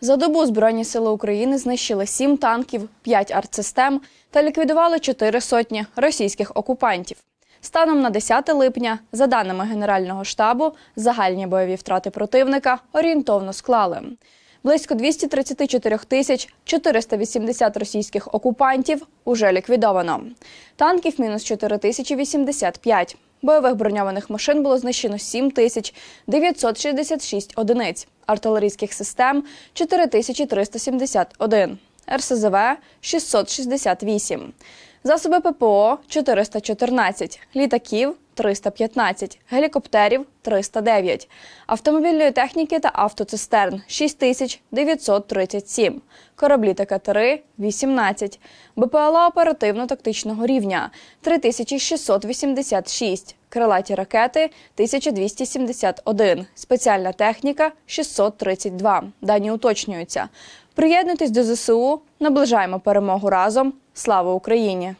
За добу Збройні сили України знищили сім танків, п'ять артсистем та ліквідували чотири сотні російських окупантів. Станом на 10 липня, за даними Генерального штабу, загальні бойові втрати противника орієнтовно склали. Близько 234 тисяч 480 російських окупантів уже ліквідовано. Танків мінус 4 тисячі 85. Бойових броньованих машин було знищено 7 тисяч 966 одиниць, артилерійських систем 4371, РСЗВ 668, засоби ППО 414, літаків 315, гелікоптерів 309, автомобільної техніки та автоцистерн 6937, кораблі та катери 18, БПЛА оперативно-тактичного рівня 3686, крилаті ракети 1271, спеціальна техніка 632. Дані уточнюються. Приєднуйтесь до ЗСУ, наближаємо перемогу разом. Слава Україні!